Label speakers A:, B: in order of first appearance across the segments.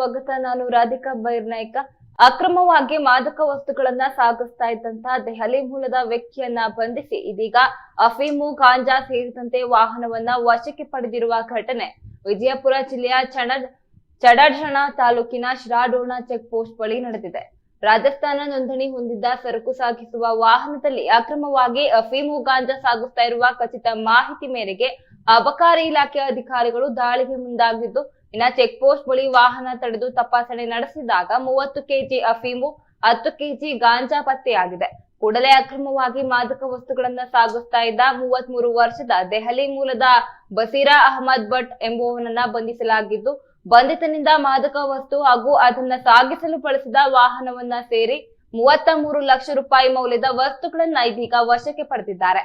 A: ಸ್ವಾಗತ. ನಾನು ರಾಧಿಕಾ ಬೈರ್ನಾಯ್ಕ. ಅಕ್ರಮವಾಗಿ ಮಾದಕ ವಸ್ತುಗಳನ್ನ ಸಾಗಿಸ್ತಾ ಇದ್ದಂತಹ ದೆಹಲಿ ಮೂಲದ ವ್ಯಕ್ತಿಯನ್ನ ಬಂಧಿಸಿ ಇದೀಗ ಅಫೀಮು, ಗಾಂಜಾ ಸೇರಿದಂತೆ ವಾಹನವನ್ನ ವಶಕ್ಕೆ ಪಡೆದಿರುವ ಘಟನೆ. ವಿಜಯಪುರ ಜಿಲ್ಲೆಯ ಚಣ ತಾಲೂಕಿನ ಶಿರಾಡೋಣ ಚೆಕ್ ಪೋಸ್ಟ್ ಬಳಿ ನಡೆದಿದೆ. ರಾಜಸ್ಥಾನ ನೋಂದಣಿ ಹೊಂದಿದ್ದ ಸರಕು ಸಾಗಿಸುವ ವಾಹನದಲ್ಲಿ ಅಕ್ರಮವಾಗಿ ಅಫೀಮು, ಗಾಂಜಾ ಸಾಗಿಸ್ತಾ ಇರುವ ಖಚಿತ ಮಾಹಿತಿ ಮೇರೆಗೆ ಅಬಕಾರಿ ಇಲಾಖೆ ಅಧಿಕಾರಿಗಳು ದಾಳಿಗೆ ಮುಂದಾಗಿದ್ದು ಇನ್ನ ಚೆಕ್ ಪೋಸ್ಟ್ ಬಳಿ ವಾಹನ ತಡೆದು ತಪಾಸಣೆ ನಡೆಸಿದಾಗ ಮೂವತ್ತು ಕೆಜಿ ಅಫೀಮು, ಹತ್ತು ಕೆಜಿ ಗಾಂಜಾ ಪತ್ತೆಯಾಗಿದೆ. ಕೂಡಲೇ ಅಕ್ರಮವಾಗಿ ಮಾದಕ ವಸ್ತುಗಳನ್ನ ಸಾಗಿಸ್ತಾ ಇದ್ದ ಮೂವತ್ಮೂರು ವರ್ಷದ ದೆಹಲಿ ಮೂಲದ ಬಸೀರಾ ಅಹಮದ್ ಭಟ್ ಎಂಬುವವನನ್ನ ಬಂಧಿಸಲಾಗಿದ್ದು, ಬಂಧಿತನಿಂದ ಮಾದಕ ವಸ್ತು ಹಾಗೂ ಅದನ್ನ ಸಾಗಿಸಲು ಬಳಸಿದ ವಾಹನವನ್ನ ಸೇರಿ ಮೂವತ್ತ ಮೂರು ಲಕ್ಷ ರೂಪಾಯಿ ಮೌಲ್ಯದ ವಸ್ತುಗಳನ್ನ ಇದೀಗ ವಶಕ್ಕೆ ಪಡೆದಿದ್ದಾರೆ.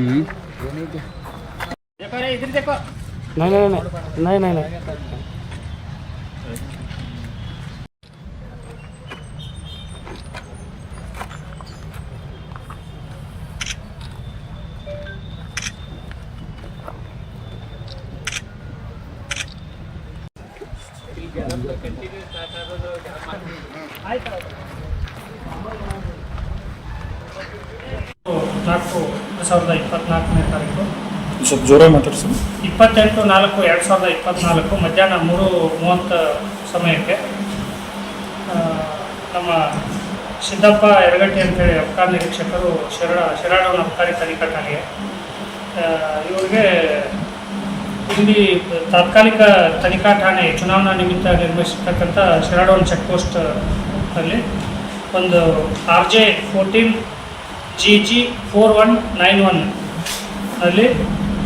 B: नहीं हम्म।
C: देखो रे इधर देखो
B: नहीं नहीं नहीं नहीं
C: ನಾಲ್ಕು ಎರಡು ಸಾವಿರದ ಇಪ್ಪತ್ತ್ನಾಲ್ಕನೇ ತಾರೀಕು.
D: ಸ್ವಲ್ಪ ಜೋರಾಗಿ ಮಾತಾಡ್ಸಿ
C: ಇಪ್ಪತ್ತೆಂಟು ನಾಲ್ಕು ಎರಡು ಸಾವಿರದ ಇಪ್ಪತ್ನಾಲ್ಕು ಮಧ್ಯಾಹ್ನ ಮೂರು ಮೂವತ್ತು ಸಮಯಕ್ಕೆ ನಮ್ಮ ಸಿದ್ದಪ್ಪ ಯರಗಟ್ಟಿ ಅಂತೇಳಿ ಅಬ್ಕಾರ ನಿರೀಕ್ಷಕರು ಶಿರ ಶಿರಾಡೋನ ಅಬ್ಕಾರಿ ತನಿಖಾ ಠಾಣೆಗೆ ಇವರಿಗೆ ಇಲ್ಲಿ ತಾತ್ಕಾಲಿಕ ತನಿಖಾ ಠಾಣೆ ಚುನಾವಣಾ ನಿಮಿತ್ತ ನಿರ್ಮಿಸಿರ್ತಕ್ಕಂಥ ಶಿರಾಡೋನ್ ಚೆಕ್ ಪೋಸ್ಟ್ ಅಲ್ಲಿ ಒಂದು R J fourteen G G four one nine one ಅಲ್ಲಿ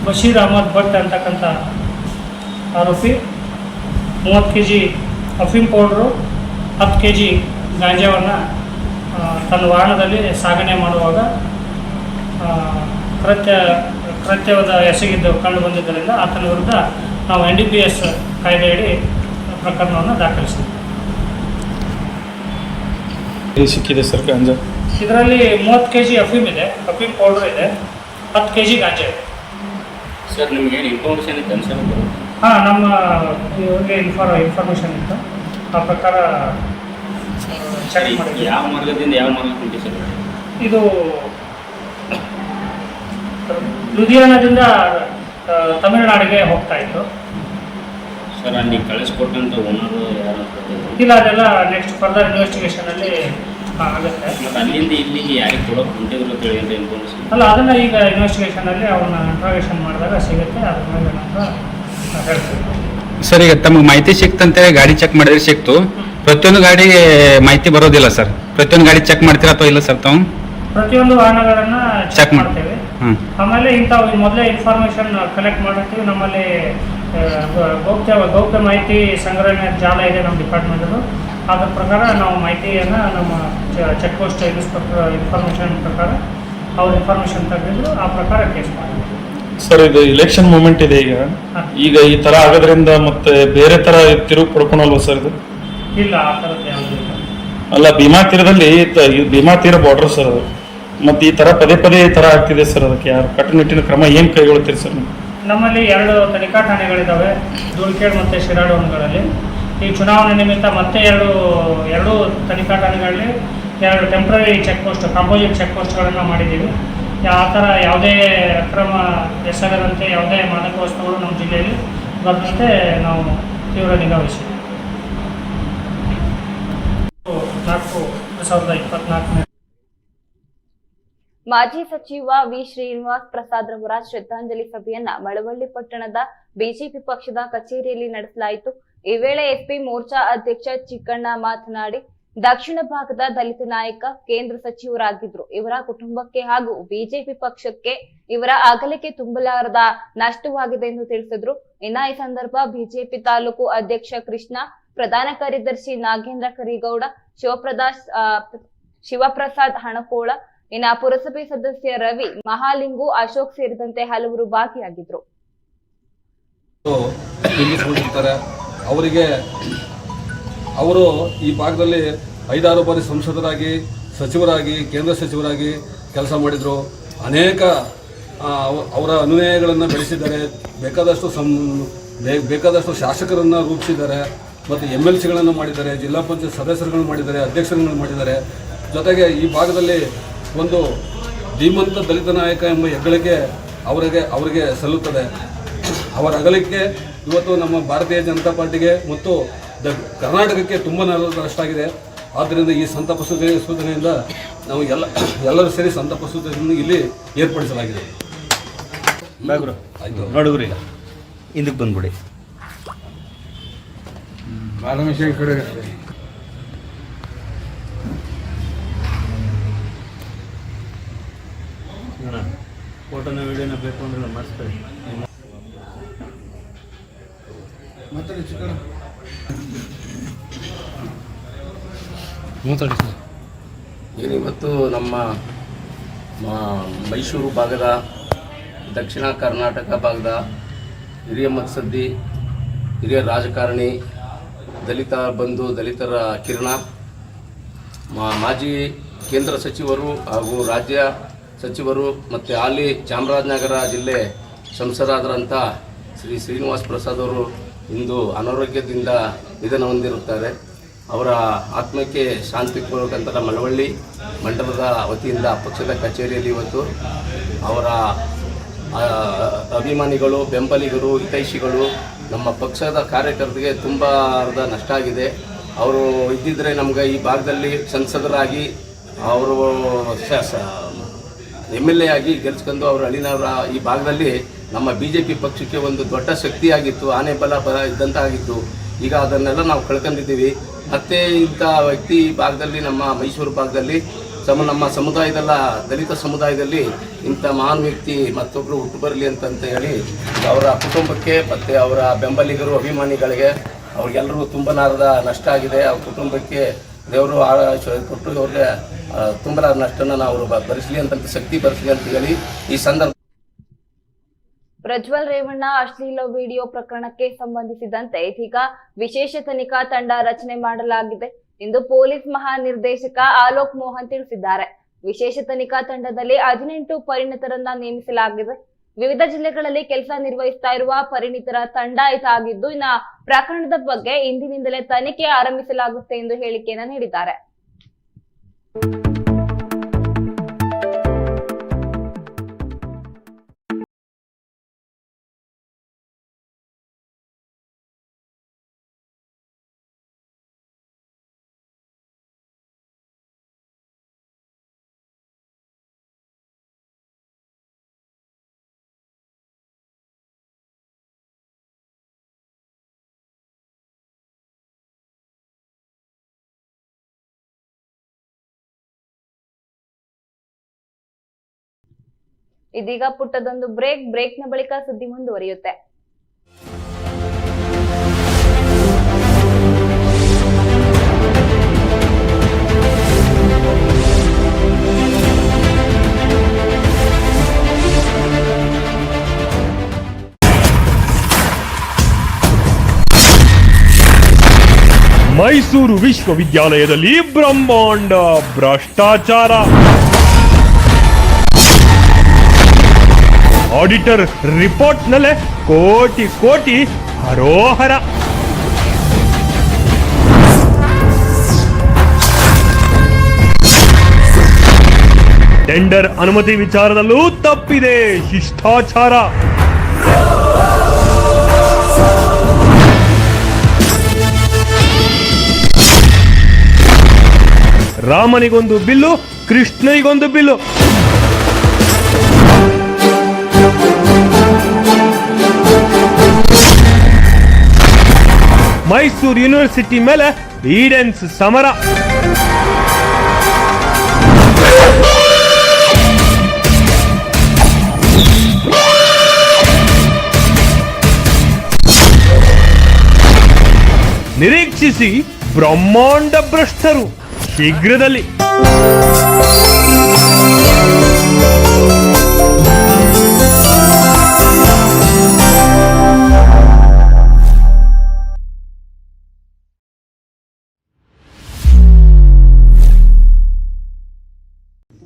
C: ಬಶೀರ್ ಅಹಮದ್ ಭಟ್ ಅಂತಕ್ಕಂಥ ಆರೋಪಿ, ಮೂವತ್ತು ಕೆ ಜಿ ಅಫೀಮ್ ಪೌಡ್ರು, ಹತ್ತು ಕೆ ಜಿ ಗಾಂಜಾವನ್ನು ತನ್ನ ವಾಹನದಲ್ಲಿ ಸಾಗಣೆ ಮಾಡುವಾಗ ಕೃತ್ಯ, ಕೃತ್ಯವಾದ ಎಸಗಿದ್ದು ಕಂಡು ಬಂದಿದ್ದರಿಂದ ಆತನ ವಿರುದ್ಧ ನಾವು ಎನ್ ಡಿ ಪಿ ಎಸ್ ಕಾಯ್ದೆಯಡಿ ಪ್ರಕರಣವನ್ನು ದಾಖಲಿಸಿದ್ವಿ.
D: ಎಲ್ಲಿ ಸಿಕ್ಕಿದೆ ಸರ್ ಗಾಂಜಾ.
C: ಇದರಲ್ಲಿ ಮೂವತ್ತು ಕೆ ಜಿ ಅಫೀಮ್ ಇದೆ ಅಫೀಮ್ ಪೌಡರ್ ಇದೆ ಹತ್ತು ಕೆ ಜಿ ಗಾಂಜಾ ಇದೆ.
E: ಸರ್ ನಿಮ್ಗೆ ಏನು ಇನ್ಫಾರ್ಮೇಷನ್ ಇತ್ತು ಅನ್ಸರ್
C: ಹಾಂ ನಮ್ಮ ಇವ್ರಿಗೆ ಇನ್ಫಾರ್ ಇನ್ಫಾರ್ಮೇಷನ್ ಇತ್ತು. ಆ ಪ್ರಕಾರ ಚೆಕ್ ಮಾಡಿದ್ವಿ.
E: ಯಾವ ಮಾರ್ಗದಿಂದ ಯಾವ ಮಾರ್ಗಕ್ಕೆ ಹೊಂಟಿ ಸರ್?
C: ಇದು ಲುಧಿಯಾನದಿಂದ ತಮಿಳುನಾಡಿಗೆ ಹೋಗ್ತಾ ಇತ್ತು.
E: ಸರ್ ಅಲ್ಲಿ ಕಳಿಸ್ಕೊಟ್ಟಂತ ಓನರು ಯಾರು ಅಂತ ಗೊತ್ತಿಲ್ಲ.
C: ಇಲ್ಲ ಅದೆಲ್ಲ ನೆಕ್ಸ್ಟ್ ಫರ್ದರ್ ಇನ್ವೆಸ್ಟಿಗೇಷನಲ್ಲಿ ಆಗುತ್ತೆ.
E: ಮತ್ತೆ ಅಲ್ಲಿಂದ ಇಲ್ಲಿಗೆ ಯಾರಿಗೆ ಕೊಡೋಕೆ ಹೊಂಟಿದ್ರು ಅಂತ ಹೇಳಿ ಏನ್ರಿ ಇನ್ಫಾರ್ಮೇಷನ್
C: ಅಲ್ಲ ಅದನ್ನು ಈಗ ಇನ್ವೆಸ್ಟಿಗೇಷನಲ್ಲಿ ಅವನ್ನ ಇಂಟ್ರಾಗೇಷನ್ ಮಾಡಿದಾಗ ಸಿಗುತ್ತೆ ಅದ್ರ ಮೇಲೆ ನಂತರ ಹೇಳ್ತೀವಿ
F: ಸರ್ ಈಗ ತಮಗೆ ಮಾಹಿತಿ ಸಿಕ್ತಂತೆ ಗಾಡಿ ಚೆಕ್ ಮಾಡಿದ್ರೆ ಸಿಕ್ತು. ಪ್ರತಿಯೊಂದು ಗಾಡಿ ಮಾಹಿತಿ ಬರೋದಿಲ್ಲ ಸರ್. ಪ್ರತಿಯೊಂದು ಗಾಡಿ ಚೆಕ್ ಮಾಡ್ತೀರಾ ಅಥವಾ ಇಲ್ಲ ಸರ್ ತಾವು?
C: ಪ್ರತಿಯೊಂದು ವಾಹನಗಳನ್ನ
F: Check
C: ಚೆಕ್
F: ಮಾಡಿ.
C: ಮಾಡ್ತೇವೆ.
F: ಹ್ಞೂ
C: ಆಮೇಲೆ ಇಂಥ ಮೊದಲೇ ಇನ್ಫಾರ್ಮೇಷನ್ ಕಲೆಕ್ಟ್ ಮಾಡಿರ್ತೀವಿ. ನಮ್ಮಲ್ಲಿ ಗೌಪ್ಯ ಗೌಪ್ಯ ಮಾಹಿತಿ ಸಂಗ್ರಹಣೆ ಜಾಲ ಇದೆ ನಮ್ಮ ಡಿಪಾರ್ಟ್ಮೆಂಟದು ಅದ್ರ ಪ್ರಕಾರ ನಾವು ಮಾಹಿತಿಯನ್ನು ನಮ್ಮ ಚೆಕ್ ಪೋಸ್ಟ್ ಇನ್ಸ್ಪೆಕ್ಟರ್ ಇನ್ಫಾರ್ಮೇಷನ್ ಪ್ರಕಾರ ಅವ್ರ ಇನ್ಫಾರ್ಮೇಷನ್ ತೆಗೆದಿದ್ರು ಆ ಪ್ರಕಾರ ಕೇಸ್ ಮಾಡಿದ್ರು.
D: ಸರ್ ಇದು ಇಲೆಕ್ಷನ್ ಮೂಮೆಂಟ್ ಇದೆ ಈಗ. ಈಗ ಈ ತರ ಆಗೋದ್ರಿಂದ ಮತ್ತೆ ಬೇರೆ ತರ ತಿರುವು ಪಡ್ಕೊಳಲ್ವ ಸರ್ ಇದು?
C: ಇಲ್ಲ ಆ ಥರದ್ದು ಯಾವುದೂ ಇಲ್ಲ.
D: ಅಲ್ಲ ಭೀಮಾ ತೀರದಲ್ಲಿ ಭೀಮಾ ತೀರ ಬಾರ್ಡರ್ ಸರ್ ಅದು. ಮತ್ತೆ ಈ ತರ ಪದೇ ಪದೇ ಈ ತರ ಆಗ್ತಿದೆ ಸರ್ ಅದಕ್ಕೆ. ಯಾರು ಕಟ್ಟುನಿಟ್ಟಿನ ಕ್ರಮ ಏನ್ ಕೈಗೊಳ್ತೀರಿ ಸರ್ ನೀವು?
C: ನಮ್ಮಲ್ಲಿ ಎರಡು ತನಿಖಾ ಠಾಣೆಗಳಿದ್ದಾವೆ ಧೂಳ್ಕೇಡ್ ಮತ್ತು ಶಿರಾಡೋನ್ಗಳಲ್ಲಿ. ಈ ಚುನಾವಣೆ ನಿಮಿತ್ತ ಮತ್ತೆ ಎರಡು ಎರಡು ತನಿಖಾ ಠಾಣೆಗಳಲ್ಲಿ ಎರಡು temporary check post composite check ಪೋಸ್ಟ್ಗಳನ್ನು ಮಾಡಿದ್ದೀವಿ ಆ ಥರ ಯಾವುದೇ ಅಕ್ರಮ ಎಸಗದಂತೆ ಯಾವುದೇ ಮಾದಕ ವಸ್ತುಗಳು ನಮ್ಮ ಜಿಲ್ಲೆಯಲ್ಲಿ ಬರದಂತೆ ನಾವು ತೀವ್ರ ನಿಗಾ ವಹಿಸಿದ್ದೀವಿ. ನಾಲ್ಕು, ಎರಡು ಸಾವಿರದ ಇಪ್ಪತ್ನಾಲ್ಕನೇ
A: ಮಾಜಿ ಸಚಿವ ವಿ ಶ್ರೀನಿವಾಸ್ ಪ್ರಸಾದ್ ರವರ ಶ್ರದ್ಧಾಂಜಲಿ ಸಭೆಯನ್ನ ಮಳವಳ್ಳಿ ಪಟ್ಟಣದ ಬಿಜೆಪಿ ಪಕ್ಷದ ಕಚೇರಿಯಲ್ಲಿ ನಡೆಸಲಾಯಿತು. ಈ ವೇಳೆ ಎಸ್ಪಿ ಮೋರ್ಚಾ ಅಧ್ಯಕ್ಷ ಚಿಕ್ಕಣ್ಣ ಮಾತನಾಡಿ, ದಕ್ಷಿಣ ಭಾಗದ ದಲಿತ ನಾಯಕ ಕೇಂದ್ರ ಸಚಿವರಾಗಿದ್ರು. ಇವರ ಕುಟುಂಬಕ್ಕೆ ಹಾಗೂ ಬಿಜೆಪಿ ಪಕ್ಷಕ್ಕೆ ಇವರ ಅಗಲಿಕೆ ತುಂಬಲಾರದ ನಷ್ಟವಾಗಿದೆ ಎಂದು ತಿಳಿಸಿದ್ರು. ಇನ್ನ ಈ ಸಂದರ್ಭ ಬಿಜೆಪಿ ತಾಲೂಕು ಅಧ್ಯಕ್ಷ ಕೃಷ್ಣ, ಪ್ರಧಾನ ಕಾರ್ಯದರ್ಶಿ ನಾಗೇಂದ್ರ ಕರಿಗೌಡ ಶಿವಪ್ರದಾಶ್ ಶಿವಪ್ರಸಾದ್ ಹಣಕೋಳ ಇನ್ನ ಪುರಸಭೆ ಸದಸ್ಯ ರವಿ, ಮಹಾಲಿಂಗು, ಅಶೋಕ್ ಸೇರಿದಂತೆ ಹಲವರು ಭಾಗಿಯಾಗಿದ್ರು.
G: ಅವರಿಗೆ ಅವರು ಈ ಭಾಗದಲ್ಲಿ ಐದಾರು ಬಾರಿ ಸಂಸದರಾಗಿ, ಸಚಿವರಾಗಿ, ಕೇಂದ್ರ ಸಚಿವರಾಗಿ ಕೆಲಸ ಮಾಡಿದರು. ಅನೇಕ ಅವರ ಅನುಯಾಯಿಗಳನ್ನು ಬೆಳೆಸಿದ್ದಾರೆ. ಬೇಕಾದಷ್ಟು ಸಂ ಬೇಕಾದಷ್ಟು ಶಾಸಕರನ್ನು ರೂಪಿಸಿದ್ದಾರೆ. ಮತ್ತು ಎಂ ಎಲ್ ಸಿಗಳನ್ನು ಮಾಡಿದ್ದಾರೆ. ಜಿಲ್ಲಾ ಪಂಚಾಯತ್ ಸದಸ್ಯರುಗಳನ್ನು ಮಾಡಿದ್ದಾರೆ, ಅಧ್ಯಕ್ಷರುಗಳನ್ನು ಮಾಡಿದ್ದಾರೆ. ಜೊತೆಗೆ ಈ ಭಾಗದಲ್ಲಿ ಒಂದು ಧೀಮಂತ ದಲಿತ ನಾಯಕ ಎಂಬ ಹೆಗ್ಗಳಿಕೆ ಅವರಿಗೆ ಅವರಿಗೆ ಸಲ್ಲುತ್ತದೆ. ಅವರ ಅಗಲಿಕೆ ಇವತ್ತು ನಮ್ಮ ಭಾರತೀಯ ಜನತಾ ಪಾರ್ಟಿಗೆ ಮತ್ತು ದ ಕರ್ನಾಟಕಕ್ಕೆ ತುಂಬ ನಷ್ಟಾಗಿದೆ ಆದ್ದರಿಂದ ಈ ಸಂತಾಪ ಸೂಚನೆ ಸೂಚನೆಯಿಂದ ನಾವು ಎಲ್ಲ ಎಲ್ಲರೂ ಸೇರಿ ಸಂತಾಪ ಸೂಚನೆಯನ್ನು ಇಲ್ಲಿ ಏರ್ಪಡಿಸಲಾಗಿದೆ. ಆಯಿತು.
H: ನೋಡುಗ್ರಿ. ಹಿಂದಕ್ಕೆ ಬಂದ್ಬಿಡಿ. ಫೋಟೋನ ವಿಡಿಯೋನ ಬೇಕು ಅಂದ್ರೆ ಮಾಡಿಸ್ತೀವಿ
B: ಮಾತಾಡಿ ಸರ್.
I: ಏನಿವತ್ತು ನಮ್ಮ ಮ- ಮೈಸೂರು ಭಾಗದ ದಕ್ಷಿಣ ಕರ್ನಾಟಕ ಭಾಗದ ಹಿರಿಯ ಮತ್ಸದ್ದಿ ಹಿರಿಯ ರಾಜಕಾರಣಿ ದಲಿತ ಬಂಧು ದಲಿತರ ಕಿರಣ ಮಾ- ಮಾಜಿ ಕೇಂದ್ರ ಸಚಿವರು ಹಾಗೂ ರಾಜ್ಯ ಸಚಿವರು ಮತ್ತು ಅಲ್ಲಿ ಚಾಮರಾಜನಗರ ಜಿಲ್ಲೆ ಸಂಸದರಾದರಂಥ ಶ್ರೀ ಶ್ರೀನಿವಾಸ್ ಪ್ರಸಾದ್ ಅವರು ಇಂದು ಅನಾರೋಗ್ಯದಿಂದ ನಿಧನ ಹೊಂದಿರುತ್ತಾರೆ. ಅವರ ಆತ್ಮಕ್ಕೆ ಶಾಂತಿ ಕೊಡಬೇಕಂತ ಮಳವಳ್ಳಿ ಮಂಡಲದ ವತಿಯಿಂದ ಪಕ್ಷದ ಕಚೇರಿಯಲ್ಲಿ ಇವತ್ತು ಅವರ ಅಭಿಮಾನಿಗಳು, ಬೆಂಬಲಿಗರು, ಹಿತೈಷಿಗಳು ನಮ್ಮ ಪಕ್ಷದ ಕಾರ್ಯಕರ್ತರಿಗೆ ತುಂಬ ನಷ್ಟ ಆಗಿದೆ. ಅವರು ಇದ್ದಿದ್ದರೆ ನಮ್ಗೆ ಈ ಭಾಗದಲ್ಲಿ ಸಂಸದರಾಗಿ ಅವರು ಎಂ ಎಲ್ ಎ ಆಗಿ ಗೆಲ್ಸ್ಕೊಂಡು ಅವರು ಅಳಿನವರ ಈ ಭಾಗದಲ್ಲಿ ನಮ್ಮ ಬಿ ಜೆ ಪಿ ಪಕ್ಷಕ್ಕೆ ಒಂದು ದೊಡ್ಡ ಶಕ್ತಿಯಾಗಿತ್ತು, ಆನೆ ಬಲ ಬಲ ಇದ್ದಂತಾಗಿತ್ತು. ಈಗ ಅದನ್ನೆಲ್ಲ ನಾವು ಕಳ್ಕೊಂಡಿದ್ದೀವಿ. ಮತ್ತೆ ಇಂಥ ವ್ಯಕ್ತಿ ಈ ಭಾಗದಲ್ಲಿ ನಮ್ಮ ಮೈಸೂರು ಭಾಗದಲ್ಲಿ ಸಮ, ನಮ್ಮ ಸಮುದಾಯದಲ್ಲ, ದಲಿತ ಸಮುದಾಯದಲ್ಲಿ ಇಂಥ ಮಹಾನ್ ವ್ಯಕ್ತಿ ಮತ್ತೊಬ್ಬರು ಹುಟ್ಟು ಬರಲಿ ಅಂತಂತ ಹೇಳಿ ಅವರ ಕುಟುಂಬಕ್ಕೆ ಮತ್ತು ಅವರ ಬೆಂಬಲಿಗರು, ಅಭಿಮಾನಿಗಳಿಗೆ ಅವ್ರಿಗೆಲ್ಲರಿಗೂ ತುಂಬನಾರದ ನಷ್ಟ ಆಗಿದೆ. ಅವ್ರ ಕುಟುಂಬಕ್ಕೆ ದೇವರು ಕೊಟ್ಟು ಅವ್ರಿಗೆ ಆ, ತುಂಬ ನಷ್ಟನ ನಾವು ಭರಿಸಲಿ ಅಂತ ಶಕ್ತಿ ಭರಿಸಲಿ ಅಂತ ಹೇಳಿ ಈ ಸಂದರ್ಭ
A: ಪ್ರಜ್ವಲ್ ರೇವಣ್ಣ ಅಶ್ಲೀಲ ವಿಡಿಯೋ ಪ್ರಕರಣಕ್ಕೆ ಸಂಬಂಧಿಸಿದಂತೆ ಇದೀಗ ವಿಶೇಷ ತನಿಖಾ ತಂಡ ರಚನೆ ಮಾಡಲಾಗಿದೆ. ಎಂದು ಪೊಲೀಸ್ ಮಹಾನಿರ್ದೇಶಕ ಆಲೋಕ್ ಮೋಹನ್ ತಿಳಿಸಿದ್ದಾರೆ. ವಿಶೇಷ ತನಿಖಾ ತಂಡದಲ್ಲಿ ಹದಿನೆಂಟು ಪರಿಣಿತರನ್ನ ನೇಮಿಸಲಾಗಿದೆ. ವಿವಿಧ ಜಿಲ್ಲೆಗಳಲ್ಲಿ ಕೆಲಸ ನಿರ್ವಹಿಸ್ತಾ ಇರುವ ಪರಿಣಿತರ ತಂಡ ಇದಾಗಿದ್ದು ಇನ್ನ ಪ್ರಕರಣದ ಬಗ್ಗೆ ಇಂದಿನಿಂದಲೇ ತನಿಖೆ ಆರಂಭಿಸಲಾಗುತ್ತೆ ಎಂದು ಹೇಳಿಕೆಯನ್ನ ನೀಡಿದ್ದಾರೆ. ಇದೀಗ ಪುಟ್ಟದೊಂದು ಬ್ರೇಕ್ ಬ್ರೇಕ್ನ ಬಳಿಕ ಸುದ್ದಿ ಮುಂದುವರಿಯುತ್ತೆ.
J: ಮೈಸೂರು ವಿಶ್ವವಿದ್ಯಾಲಯದಲ್ಲಿ ಬ್ರಹ್ಮಾಂಡ ಭ್ರಷ್ಟಾಚಾರ. ಆಡಿಟರ್ ರಿಪೋರ್ಟ್ನಲ್ಲೇ ಕೋಟಿ ಕೋಟಿ ಹರೋಹರ. ಟೆಂಡರ್ ಅನುಮತಿ ವಿಚಾರದಲ್ಲೂ ತಪ್ಪಿದೆ ಶಿಷ್ಟಾಚಾರ. ರಾಮನಿಗೊಂದು ಬಿಲ್ಲು ಕೃಷ್ಣನಿಗೊಂದು ಬಿಲ್ಲು. ಮೈಸೂರು ಯೂನಿವರ್ಸಿಟಿ ಮೇಲೆ ಈಡೆನ್ಸ್ ಸಮರ. ನಿರೀಕ್ಷಿಸಿ ಬ್ರಹ್ಮಾಂಡ ಭ್ರಷ್ಟರು ಶೀಘ್ರದಲ್ಲಿ.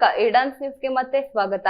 A: ಬಳಿಕ ಇಡಾನ್ಸ್ ನ್ಯೂಸ್ಗೆ ಮತ್ತೆ ಸ್ವಾಗತ.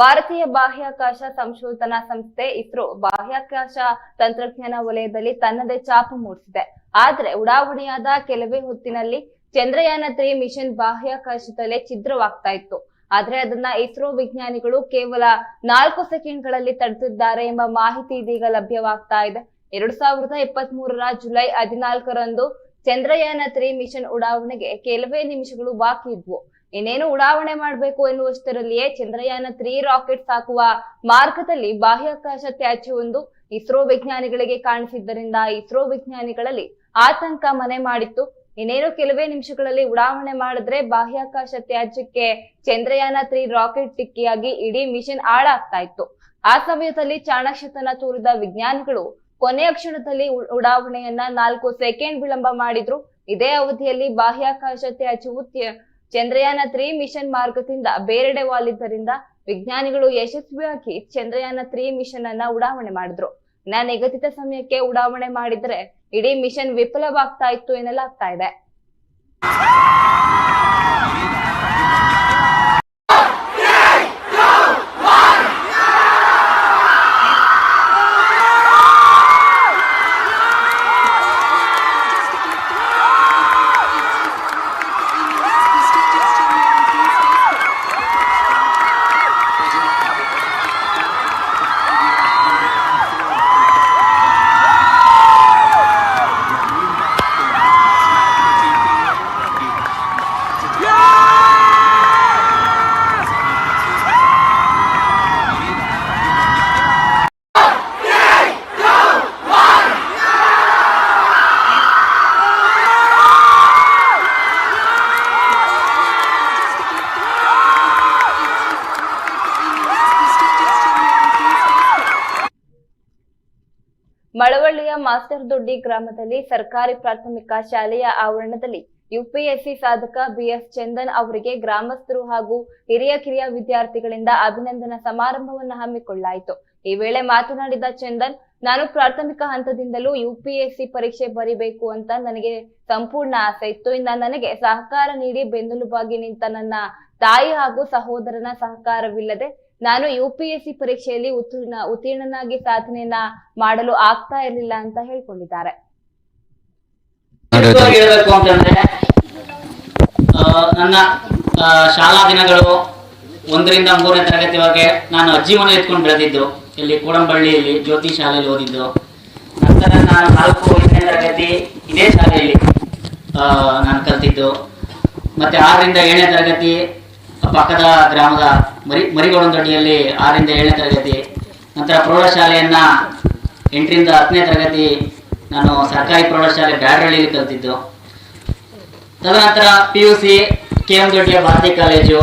A: ಭಾರತೀಯ ಬಾಹ್ಯಾಕಾಶ ಸಂಶೋಧನಾ ಸಂಸ್ಥೆ ಇಸ್ರೋ ಬಾಹ್ಯಾಕಾಶ ತಂತ್ರಜ್ಞಾನ ವಲಯದಲ್ಲಿ ತನ್ನದೇ ಚಾಪು ಮೂಡಿಸಿದೆ. ಆದ್ರೆ ಉಡಾವಣೆಯಾದ ಕೆಲವೇ ಹೊತ್ತಿನಲ್ಲಿ ಚಂದ್ರಯಾನ ತ್ರೀ ಮಿಷನ್ ಬಾಹ್ಯಾಕಾಶದಲ್ಲೇ ಛಿದ್ರವಾಗ್ತಾ ಇತ್ತು. ಆದ್ರೆ ಅದನ್ನ ಇಸ್ರೋ ವಿಜ್ಞಾನಿಗಳು ಕೇವಲ ನಾಲ್ಕು ಸೆಕೆಂಡ್ಗಳಲ್ಲಿ ತಡೆದಿದ್ದಾರೆ ಎಂಬ ಮಾಹಿತಿ ಇದೀಗ ಲಭ್ಯವಾಗ್ತಾ ಇದೆ. ಎರಡ್ ಸಾವಿರದ ಇಪ್ಪತ್ತ್ ಮೂರರ ಜುಲೈ ಹದಿನಾಲ್ಕರಂದು ಚಂದ್ರಯಾನ ತ್ರೀ ಮಿಷನ್ ಉಡಾವಣೆಗೆ ಕೆಲವೇ ನಿಮಿಷಗಳು ಬಾಕಿ ಇದ್ವು. ಇನ್ನೇನು ಉಡಾವಣೆ ಮಾಡಬೇಕು ಎನ್ನುವಷ್ಟರಲ್ಲಿಯೇ ಚಂದ್ರಯಾನ ತ್ರೀ ರಾಕೆಟ್ ಸಾಕುವ ಮಾರ್ಗದಲ್ಲಿ ಬಾಹ್ಯಾಕಾಶ ತ್ಯಾಜ್ಯವೊಂದು ಇಸ್ರೋ ವಿಜ್ಞಾನಿಗಳಿಗೆ ಕಾಣಿಸಿದ್ದರಿಂದ ಇಸ್ರೋ ವಿಜ್ಞಾನಿಗಳಲ್ಲಿ ಆತಂಕ ಮನೆ ಮಾಡಿತ್ತು. ಇನ್ನೇನು ಕೆಲವೇ ನಿಮಿಷಗಳಲ್ಲಿ ಉಡಾವಣೆ ಮಾಡಿದ್ರೆ ಬಾಹ್ಯಾಕಾಶ ತ್ಯಾಜ್ಯಕ್ಕೆ ಚಂದ್ರಯಾನ ತ್ರೀ ರಾಕೆಟ್ ಟಿಕ್ಕಿಯಾಗಿ ಇಡೀ ಮಿಷನ್ ಹಾಳಾಗ್ತಾ ಇತ್ತು. ಆ ಸಮಯದಲ್ಲಿ ಚಾಣಾಕ್ಷತನ ತೋರಿದ ವಿಜ್ಞಾನಿಗಳು ಕೊನೆಯ ಕ್ಷಣದಲ್ಲಿ ಉಡಾವಣೆಯನ್ನ ನಾಲ್ಕು ಸೆಕೆಂಡ್ ವಿಳಂಬ ಮಾಡಿದ್ರು. ಇದೇ ಅವಧಿಯಲ್ಲಿ ಬಾಹ್ಯಾಕಾಶ ತ್ಯಾಜ್ಯವು ತ್ಯ- ಚಂದ್ರಯಾನ ತ್ರೀ ಮಿಷನ್ ಮಾರ್ಗದಿಂದ ಬೇರೆಡೆ ವಾಲಿದ್ದರಿಂದ ವಿಜ್ಞಾನಿಗಳು ಯಶಸ್ವಿಯಾಗಿ ಚಂದ್ರಯಾನ ತ್ರೀ ಮಿಷನ್ ಅನ್ನ ಉಡಾವಣೆ ಮಾಡಿದ್ರು. ಇನ್ನ ನಿಗದಿತ ಸಮಯಕ್ಕೆ ಉಡಾವಣೆ ಮಾಡಿದ್ರೆ ಇಡೀ ಮಿಷನ್ ವಿಫಲವಾಗ್ತಾ ಇತ್ತು ಎನ್ನಲಾಗ್ತಾ ಇದೆ. ಮಾಸ್ಟರ್ ದೊಡ್ಡಿ ಗ್ರಾಮದಲ್ಲಿ ಸರ್ಕಾರಿ ಪ್ರಾಥಮಿಕ ಶಾಲೆಯ ಆವರಣದಲ್ಲಿ ಯುಪಿಎಸ್ಸಿ ಸಾಧಕ ಬಿಎಸ್ ಚಂದನ್ ಅವರಿಗೆ ಗ್ರಾಮಸ್ಥರು ಹಾಗೂ ಹಿರಿಯ ಕಿರಿಯ ವಿದ್ಯಾರ್ಥಿಗಳಿಂದ ಅಭಿನಂದನಾ ಸಮಾರಂಭವನ್ನು ಹಮ್ಮಿಕೊಳ್ಳಲಾಯಿತು. ಈ ವೇಳೆ ಮಾತನಾಡಿದ ಚಂದನ್, ನಾನು ಪ್ರಾಥಮಿಕ ಹಂತದಿಂದಲೂ ಯುಪಿಎಸ್ಸಿ ಪರೀಕ್ಷೆ ಬರಿಬೇಕು ಅಂತ ನನಗೆ ಸಂಪೂರ್ಣ ಆಸೆ ಇತ್ತು. ಇನ್ನು ನನಗೆ ಸಹಕಾರ ನೀಡಿ ಬೆನ್ನೆಲುಬಾಗಿ ನಿಂತ ನನ್ನ ತಾಯಿ ಹಾಗೂ ಸಹೋದರನ ಸಹಕಾರವಿಲ್ಲದೆ ನಾನು ಯುಪಿಎಸ್ಸಿ ಪರೀಕ್ಷೆಯಲ್ಲಿ ಉತ್ತೀರ್ಣ, ಉತ್ತೀರ್ಣನಾಗಿ ಸಾಧನೆಯನ್ನ ಮಾಡಲು ಆಗ್ತಾ ಇರಲಿಲ್ಲ ಅಂತ ಹೇಳ್ಕೊಂಡಿದ್ದಾರೆ.
K: ನನ್ನ ಶಾಲಾ ದಿನಗಳು ಒಂದರಿಂದ ಮೂರನೇ ತರಗತಿವರೆಗೆ ನಾನು ಅಜ್ಜಿ ಮನೆ ಎತ್ಕೊಂಡು ಬೆಳೆದಿದ್ದು. ಇಲ್ಲಿ ಕೂಡಂಬಳ್ಳಿಯಲ್ಲಿ ಜ್ಯೋತಿ ಶಾಲೆಯಲ್ಲಿ ಓದಿದ್ದು. ನಂತರ ನಾನು ನಾಲ್ಕು, ಐದನೇ ತರಗತಿ ಇದೇ ಶಾಲೆಯಲ್ಲಿ ನಾನು ಕಲ್ತಿದ್ದು. ಮತ್ತೆ ಆರರಿಂದ ಏಳನೇ ತರಗತಿ ಪಕ್ಕದ ಗ್ರಾಮದ ಮರಿ ಮರಿಗೋಡಂದೊಡ್ಡಿಯಲ್ಲಿ ಆರಿಂದ ಏಳನೇ ತರಗತಿ, ನಂತರ ಪ್ರೌಢಶಾಲೆಯನ್ನು ಎಂಟರಿಂದ ಹತ್ತನೇ ತರಗತಿ ನಾನು ಸರ್ಕಾರಿ ಪ್ರೌಢಶಾಲೆ ಬ್ಯಾಡ್ರಳ್ಳಿಯಲ್ಲಿ ಕಲಿತಿದ್ದು. ತದನಂತರ P U C K M ದೊಡ್ಡಿಯ Bharathi college,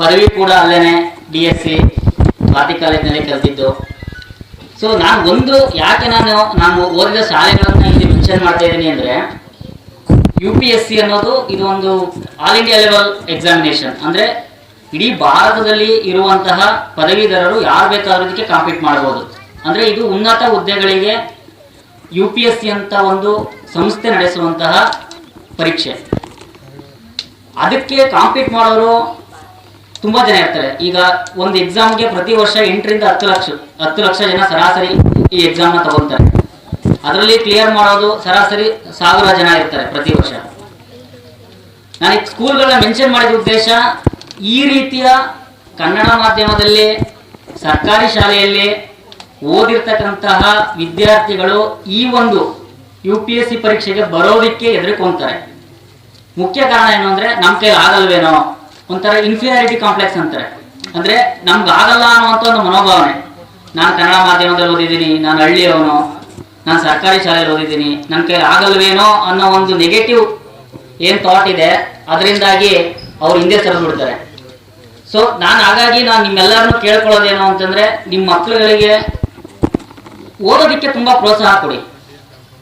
K: ಪದವಿ ಕೂಡ ಅಲ್ಲೇ ಡಿ ಎಸ್ ಸಿ ಭಾರತಿ ಕಾಲೇಜಿನಲ್ಲಿ ಕಲಿತಿದ್ದು. ಸೊ ನಾನು ಒಂದು, ಯಾಕೆ ನಾನು ನಾನು ಓದಿದ ಶಾಲೆಗಳನ್ನು ಇಲ್ಲಿ ಮೆನ್ಷನ್ ಮಾಡ್ತಾ ಇದ್ದೀನಿ ಅಂದರೆ ಯು ಪಿ ಎಸ್ ಸಿ ಅನ್ನೋದು ಇದು ಒಂದು ಆಲ್ ಇಂಡಿಯಾ ಲೆವೆಲ್ ಎಕ್ಸಾಮಿನೇಷನ್ ಅಂದ್ರೆ ಇಡೀ ಭಾರತದಲ್ಲಿ ಇರುವಂತಹ ಪದವೀಧರರು ಯಾರು ಬೇಕಾದ್ರೂ ಇದಕ್ಕೆ ಕಾಂಪೀಟ್ ಮಾಡಬಹುದು ಅಂದ್ರೆ ಇದು ಉನ್ನತ ಹುದ್ದೆಗಳಿಗೆ ಯು ಪಿ ಎಸ್ ಸಿ ಅಂತ ಒಂದು ಸಂಸ್ಥೆ ನಡೆಸುವಂತಹ ಪರೀಕ್ಷೆ. ಅದಕ್ಕೆ ಕಾಂಪೀಟ್ ಮಾಡೋರು ತುಂಬಾ ಜನ ಇರ್ತಾರೆ. ಈಗ ಒಂದು ಎಕ್ಸಾಮ್ಗೆ ಪ್ರತಿ ವರ್ಷ ಎಂಟರಿಂದ ಹತ್ತು ಲಕ್ಷ ಹತ್ತು ಲಕ್ಷ ಜನ ಸರಾಸರಿ ಈ ಎಕ್ಸಾಮ್ನ ತಗೊಂತಾರೆ ಅದರಲ್ಲಿ ಕ್ಲಿಯರ್ ಮಾಡೋದು ಸರಾಸರಿ ಸಾವಿರ ಜನ ಇರ್ತಾರೆ ಪ್ರತಿ ವರ್ಷ. ನಾನು ಸ್ಕೂಲ್ಗಳನ್ನ ಮೆನ್ಷನ್ ಮಾಡಿದ ಉದ್ದೇಶ ಈ ರೀತಿಯ ಕನ್ನಡ ಮಾಧ್ಯಮದಲ್ಲಿ, ಸರ್ಕಾರಿ ಶಾಲೆಯಲ್ಲಿ ಓದಿರ್ತಕ್ಕಂತಹ ವಿದ್ಯಾರ್ಥಿಗಳು ಈ ಒಂದು ಯು ಪಿ ಎಸ್ ಸಿ ಪರೀಕ್ಷೆಗೆ ಬರೋದಕ್ಕೆ ಹೆದರ್ಕೊಂತಾರೆ. ಮುಖ್ಯ ಕಾರಣ ಏನು ಅಂದ್ರೆ ನಮ್ಮ ಕೈಲಿ ಆಗಲ್ವೇನೋ ಒಂಥರ ಇನ್ಫೀರಿಯಾರಿಟಿ ಕಾಂಪ್ಲೆಕ್ಸ್ ಅಂತಾರೆ. ಅಂದ್ರೆ ನಮ್ಗೆ ಆಗಲ್ಲ ಅನ್ನುವಂಥ ಒಂದು ಮನೋಭಾವನೆ. ನಾನು ಕನ್ನಡ ಮಾಧ್ಯಮದಲ್ಲಿ ಓದಿದ್ದೀನಿ, ನಾನು ಹಳ್ಳಿಯವನು, ನಾನು ಸರ್ಕಾರಿ ಶಾಲೆಯಲ್ಲಿ ಓದಿದ್ದೀನಿ ನನ್ನ ಕೈಲಿ ಆಗಲ್ವೇನೋ ಅನ್ನೋ ಒಂದು ನೆಗೆಟಿವ್ ಏನು ಥಾಟ್ ಇದೆ, ಅದರಿಂದಾಗಿ ಅವ್ರು ಹಿಂದೆ ಸರಿದು ಬಿಡ್ತಾರೆ. ಸೊ ನಾನು ಹಾಗಾಗಿ ನಾನು ನಿಮ್ಮೆಲ್ಲರನ್ನು ಕೇಳ್ಕೊಳ್ಳೋದೇನು ಅಂತಂದ್ರೆ ನಿಮ್ಮ ಮಕ್ಕಳುಗಳಿಗೆ ಓದೋದಕ್ಕೆ ತುಂಬಾ ಪ್ರೋತ್ಸಾಹ ಕೊಡಿ.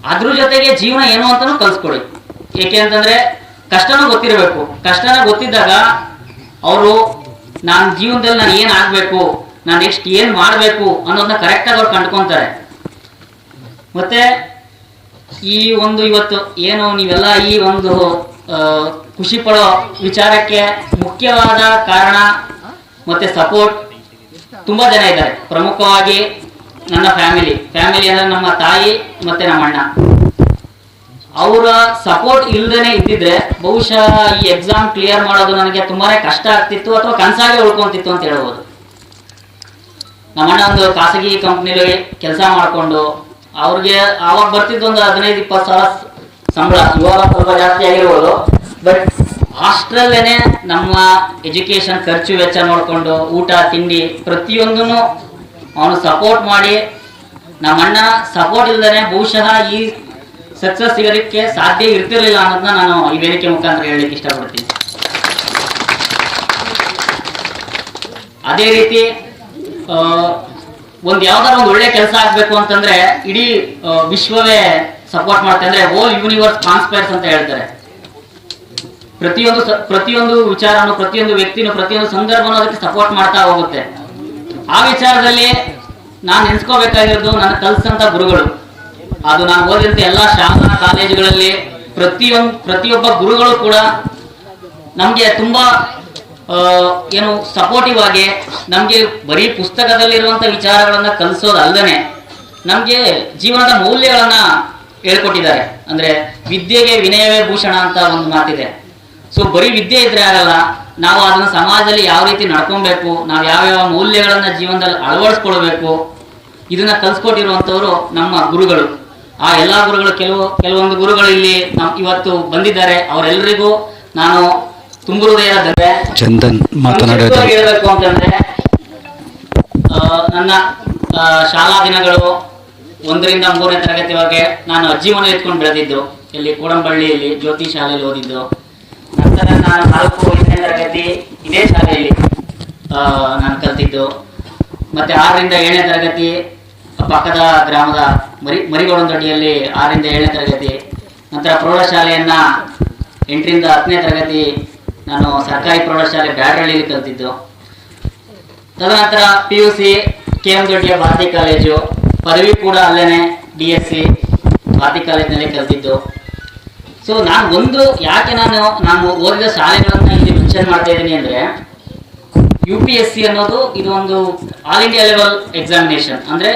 K: ಅದ್ರ ಜೊತೆಗೆ ಜೀವನ ಏನು ಅಂತಾನು ಕಲ್ಸ್ಕೊಡಿ. ಏಕೆ ಅಂತಂದ್ರೆ, ಕಷ್ಟನೂ ಗೊತ್ತಿರಬೇಕು. ಕಷ್ಟನ ಗೊತ್ತಿದ್ದಾಗ ಅವರು, ನಾನು ಜೀವನದಲ್ಲಿ ನಾನು ಏನ್ ಆಗ್ಬೇಕು, ನಾನು ನೆಕ್ಸ್ಟ್ ಏನ್ ಮಾಡಬೇಕು ಅನ್ನೋದನ್ನ ಕರೆಕ್ಟಾಗಿ ಅವ್ರು ಕಂಡ್ಕೊಂತಾರೆ. ಮತ್ತೆ, ಈ ಒಂದು ಇವತ್ತು ಏನು, ನೀವೆಲ್ಲ ಈ ಒಂದು ಖುಷಿ ಪಡೋ ವಿಚಾರಕ್ಕೆ ಮುಖ್ಯವಾದ ಕಾರಣ ಮತ್ತೆ ಸಪೋರ್ಟ್ ತುಂಬಾ ಜನ ಇದ್ದಾರೆ. ಪ್ರಮುಖವಾಗಿ ನನ್ನ ಫ್ಯಾಮಿಲಿ ಫ್ಯಾಮಿಲಿ ಅಂದ್ರೆ ನಮ್ಮ ತಾಯಿ ಮತ್ತೆ ನಮ್ಮ ಅಣ್ಣ ಅವರ ಸಪೋರ್ಟ್ ಇಲ್ಲದೇನೆ ಇದ್ದಿದ್ರೆ ಬಹುಶಃ ಈ ಎಕ್ಸಾಮ್ ಕ್ಲಿಯರ್ ಮಾಡೋದು ನನಗೆ ತುಂಬಾನೇ ಕಷ್ಟ ಆಗ್ತಿತ್ತು ಅಥವಾ ಕನಸಾಗಿ ಉಳ್ಕೊಂತಿತ್ತು ಅಂತ ಹೇಳ್ಬೋದು. ನಮ್ಮಣ್ಣ ಒಂದು ಖಾಸಗಿ ಕಂಪ್ನಿಲಿ ಕೆಲಸ ಮಾಡಿಕೊಂಡು ಅವ್ರಿಗೆ ಆವಾಗ ಬರ್ತಿದ್ದು ಒಂದು ಹದಿನೈದು, ಇಪ್ಪತ್ತು ಸಾವಿರ ಸಂಬಳ ಸ್ವಲ್ಪ ಜಾಸ್ತಿ ಆಗಿರ್ಬೋದು. ಬಟ್ ಹಾಸ್ಟೆಲ್ಲೇನೆ ನಮ್ಮ ಎಜುಕೇಶನ್ ಖರ್ಚು ವೆಚ್ಚ ನೋಡಿಕೊಂಡು ಊಟ, ತಿಂಡಿ ಪ್ರತಿಯೊಂದನ್ನು ಅವನು ಸಪೋರ್ಟ್ ಮಾಡಿ ನಮ್ಮ ಅಣ್ಣ ಸಪೋರ್ಟ್ ಇಲ್ಲದೇ ಬಹುಶಃ ಈ ಸಕ್ಸಸ್ ಸಿಗೋದಕ್ಕೆ ಸಾಧ್ಯ ಇರ್ತಿರಲಿಲ್ಲ ಅನ್ನೋದನ್ನ ನಾನು ಈ ವೇದಿಕೆ ಮುಖಾಂತರ ಹೇಳಲಿಕ್ಕೆ ಇಷ್ಟಪಡ್ತೀನಿ. ಅದೇ ರೀತಿ ಒಂದ್ ಯಾವ್ದಾರ ಒಂದು ಒಳ್ಳೆ ಕೆಲಸ ಆಗಬೇಕು ಅಂತಂದ್ರೆ ಇಡೀ ವಿಶ್ವವೇ ಸಪೋರ್ಟ್ ಮಾಡುತ್ತೆ. ಅಂದ್ರೆ ಓಲ್ ಯೂನಿವರ್ಸ್ ಕಾನ್ಸ್ಪೈರ್ಸ್ ಅಂತ ಹೇಳ್ತಾರೆ. ಪ್ರತಿಯೊಂದು ಪ್ರತಿಯೊಂದು ವಿಚಾರನು, ಪ್ರತಿಯೊಂದು ವ್ಯಕ್ತಿನೂ, ಪ್ರತಿಯೊಂದು ಸಂದರ್ಭನೂ ಅದಕ್ಕೆ ಸಪೋರ್ಟ್ ಮಾಡ್ತಾ ಹೋಗುತ್ತೆ. ಆ ವಿಚಾರದಲ್ಲಿ ನಾನು ನೆನ್ಸ್ಕೋಬೇಕಾಗಿರೋದು ನನ್ನ ಕಲ್ಸಂತ ಗುರುಗಳು. ಅದು ನಾನು ಓದಿದಂತ ಎಲ್ಲಾ ಶಾಲಾ ಕಾಲೇಜುಗಳಲ್ಲಿ ಪ್ರತಿಯೊಂದು ಪ್ರತಿಯೊಬ್ಬ ಗುರುಗಳು ಕೂಡ ನಮ್ಗೆ ತುಂಬಾ ಏನು ಸಪೋರ್ಟಿವ್ ಆಗಿ ನಮ್ಗೆ ಬರೀ ಪುಸ್ತಕದಲ್ಲಿರುವಂತ ವಿಚಾರಗಳನ್ನ ಕಲಿಸೋದಲ್ಲದೆ ನಮ್ಗೆ ಜೀವನದ ಮೌಲ್ಯಗಳನ್ನ ಹೇಳ್ಕೊಟ್ಟಿದ್ದಾರೆ. ಅಂದ್ರೆ ವಿದ್ಯೆಗೆ ವಿನಯವೇ ಭೂಷಣ ಅಂತ ಒಂದು ಮಾತಿದೆ. ಸೊ ಬರೀ ವಿದ್ಯೆ ಇದ್ರೆ ಆಗಲ್ಲ ನಾವು ಅದನ್ನ ಸಮಾಜದಲ್ಲಿ ಯಾವ ರೀತಿ ನಡ್ಕೊಬೇಕು ನಾವು ಯಾವ್ಯಾವ ಮೌಲ್ಯಗಳನ್ನ ಜೀವನದಲ್ಲಿ ಅಳವಡಿಸ್ಕೊಳ್ಬೇಕು ಇದನ್ನ ಕಲ್ಸ್ಕೊಟ್ಟಿರುವಂತವ್ರು ನಮ್ಮ ಗುರುಗಳು. ಆ ಎಲ್ಲಾ ಗುರುಗಳು ಕೆಲವು ಕೆಲವೊಂದು ಗುರುಗಳು ಇಲ್ಲಿ ನಮ್ ಇವತ್ತು ಬಂದಿದ್ದಾರೆ. ಅವರೆಲ್ಲರಿಗೂ ನಾನು ತುಂಬು ಹೃದಯದ ಧನ್ಯ.
F: ಚಂದನ್
K: ಹೇಳ್ಬೇಕು ಅಂತಂದ್ರೆ ಆ, ನನ್ನ ಶಾಲಾ ದಿನಗಳು ಒಂದರಿಂದ ಮೂರನೇ ತರಗತಿವರೆಗೆ ನಾನು ಅಜ್ಜಿವನ ಎತ್ಕೊಂಡು ಬೆಳೆದಿದ್ದು. ಇಲ್ಲಿ ಕೂಡಂಬಳ್ಳಿಯಲ್ಲಿ ಜ್ಯೋತಿ ಶಾಲೆಯಲ್ಲಿ ಓದಿದ್ದು. ನಂತರ ನಾನು ನಾಲ್ಕು ಐದನೇ ತರಗತಿ ಇದೇ ಶಾಲೆಯಲ್ಲಿ ನಾನು ಕಲ್ತಿದ್ದು. ಮತ್ತೆ ಆರರಿಂದ ಏಳನೇ ತರಗತಿ ಪಕ್ಕದ ಗ್ರಾಮದ ಮರಿ, ಮರಿಗೋಳಂದೊಡ್ಡಿಯಲ್ಲಿ ಆರರಿಂದ ಏಳನೇ ತರಗತಿ, ನಂತರ ಪ್ರೌಢಶಾಲೆಯನ್ನು ಎಂಟರಿಂದ ಹತ್ತನೇ ತರಗತಿ ನಾನು ಸರ್ಕಾರಿ ಪ್ರೌಢಶಾಲೆ ಬ್ಯಾಡರಳ್ಳಿಯಲ್ಲಿ ಕಲ್ತಿದ್ದು. ತದನಂತರ P U C K M ದೊಡ್ಡಿಯ Bharathi college. ಪದವಿ ಕೂಡ ಅಲ್ಲೇನೆ ಡಿ ಎಸ್ ಸಿ ಭಾರತಿ ಕಾಲೇಜಿನಲ್ಲಿ ಕಲಿತಿದ್ದು. ಸೊ ನಾನು ಒಂದು, ಯಾಕೆ ನಾನು ನಾನು ಓದಿದ ಶಾಲೆಗಳನ್ನ ಇಲ್ಲಿ ಮೆನ್ಷನ್ ಮಾಡ್ತಾ ಇದ್ದೀನಿ ಅಂದರೆ ಯು ಪಿ ಎಸ್ ಸಿ ಅನ್ನೋದು ಇದು ಒಂದು ಆಲ್ ಇಂಡಿಯಾ ಲೆವೆಲ್ ಎಕ್ಸಾಮಿನೇಷನ್ ಅಂದರೆ,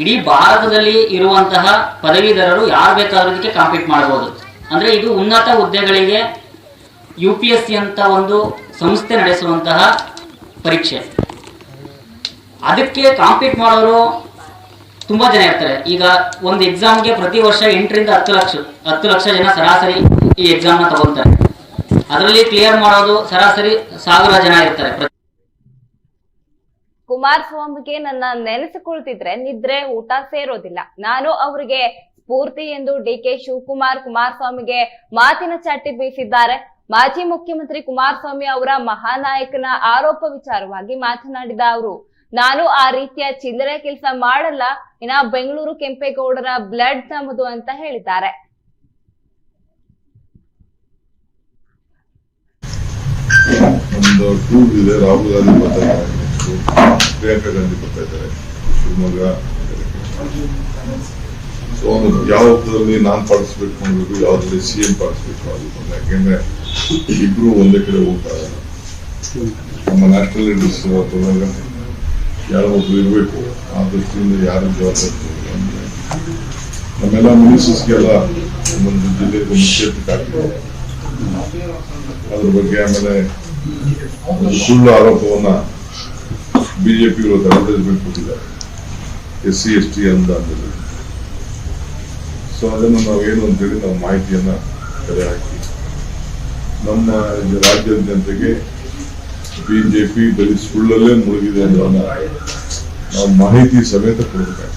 K: ಇಡೀ ಭಾರತದಲ್ಲಿ ಇರುವಂತಹ ಪದವೀಧರರು ಯಾರು ಬೇಕಾದ್ರೂ ಇದಕ್ಕೆ ಕಾಂಪೀಟ್ ಮಾಡಬಹುದು ಅಂದರೆ, ಇದು ಉನ್ನತ ಹುದ್ದೆಗಳಿಗೆ ಯು ಪಿ ಎಸ್ ಸಿ ಅಂತ ಒಂದು ಸಂಸ್ಥೆ ನಡೆಸುವಂತಹ ಪರೀಕ್ಷೆ. ಅದಕ್ಕೆ ಕಾಂಪೀಟ್ ಮಾಡೋರು ತುಂಬಾ ಜನ ಇರ್ತಾರೆ ಈಗ ಒಂದು ಎಕ್ಸಾಮ್ಗೆ ಪ್ರತಿ ವರ್ಷ ಎಂಟರಿಂದ ಹತ್ತು ಲಕ್ಷ ಹತ್ತು ಲಕ್ಷ ಜನ ಸರಾಸರಿ ಈ ಎಕ್ಸಾಮ್ನ ತಗೊಳ್ತಾರೆ. ಅದರಲ್ಲಿ ಕ್ಲಿಯರ್ ಮಾಡೋದು ಸರಾಸರಿ ಸಾವಿರ ಜನ ಇರ್ತಾರೆ.
A: ಕುಮಾರಸ್ವಾಮಿಗೆ ನನ್ನ ನೆನೆಸಿಕೊಳ್ತಿದ್ರೆ ನಿದ್ರೆ ಊಟ ಸೇರೋದಿಲ್ಲ. ನಾನು ಅವರಿಗೆ ಸ್ಫೂರ್ತಿ ಎಂದು ಡಿ ಕೆ ಶಿವಕುಮಾರ್ ಕುಮಾರಸ್ವಾಮಿಗೆ ಮಾತಿನ ಚಾಟಿ ಬೀಸಿದ್ದಾರೆ. ಮಾಜಿ ಮುಖ್ಯಮಂತ್ರಿ ಕುಮಾರಸ್ವಾಮಿ ಅವರ ಮಹಾನಾಯಕನ ಆರೋಪ ವಿಚಾರವಾಗಿ ಮಾತನಾಡಿದ ಅವರು ನಾನು ಆ ರೀತಿಯ ಚಿಲ್ಲರೆ ಕೆಲಸ ಮಾಡಲ್ಲ. ಇನ್ನ ಬೆಂಗಳೂರು ಕೆಂಪೇಗೌಡರ ಬ್ಲಡ್ ನಮ್ಮದು ಅಂತ ಹೇಳಿದ್ದಾರೆ.
L: ಯಾವ್ದ್ರಲ್ಲಿ ನಾನ್ ಪಾರ್ಟಿಸಿಪೇಟ್ ಮಾಡಬೇಕು? ಯಾವ್ದ್ರಲ್ಲಿ ಸಿ ಎಂ ಪಾರ್ಟಿಸಿಪೇಟ್ ಮಾಡಬೇಕು ಯಾಕೆಂದ್ರೆ ಇಬ್ರು ಒಂದೇ ಕಡೆ ಹೋಗ್ತಾರೆ ನಮ್ಮ ನ್ಯಾಷನಲ್ ಲೀಡರ್ಸ್ ಬಂದಾಗ ಯಾರೋ ಒಬ್ರು ಇರಬೇಕು ಆ ದೃಷ್ಟಿಯಿಂದ ಯಾರು ಜವಾಬ್ದಾರಿ ನಮ್ಮೆಲ್ಲ ಮಿನಿಸ್ಟರ್ಸ್ಗೆಲ್ಲ ಒಂದೊಂದು ಜಿಲ್ಲೆಗೆ ಒಂದು ಅದ್ರ ಬಗ್ಗೆ ಆಮೇಲೆ ಸುಳ್ಳು ಆರೋಪವನ್ನ ಬಿಜೆಪಿ ಅಡ್ವರ್ಟೈಸ್ಮೆಂಟ್ ಕೊಟ್ಟಿದ್ದಾರೆ ಎಸ್ ಸಿ, ಎಸ್ ಟಿ ಅನುದಾನದಲ್ಲಿ ಸೊ ಅದನ್ನು ನಾವೇನು ಅಂತೇಳಿ ನಾವು ಮಾಹಿತಿಯನ್ನ ಕರೆ ಹಾಕಿ. ನಮ್ಮ ರಾಜ್ಯದ ಜನತೆಗೆ ಬಿಜೆಪಿ ಬರೀ ಸುಳ್ಳಲ್ಲೇ ಮುಳುಗಿದೆ ಅನ್ನೋದನ್ನ ನಾವು ಮಾಹಿತಿ ಸಮೇತ ಕೊಡಬೇಕಾಗಿದೆ.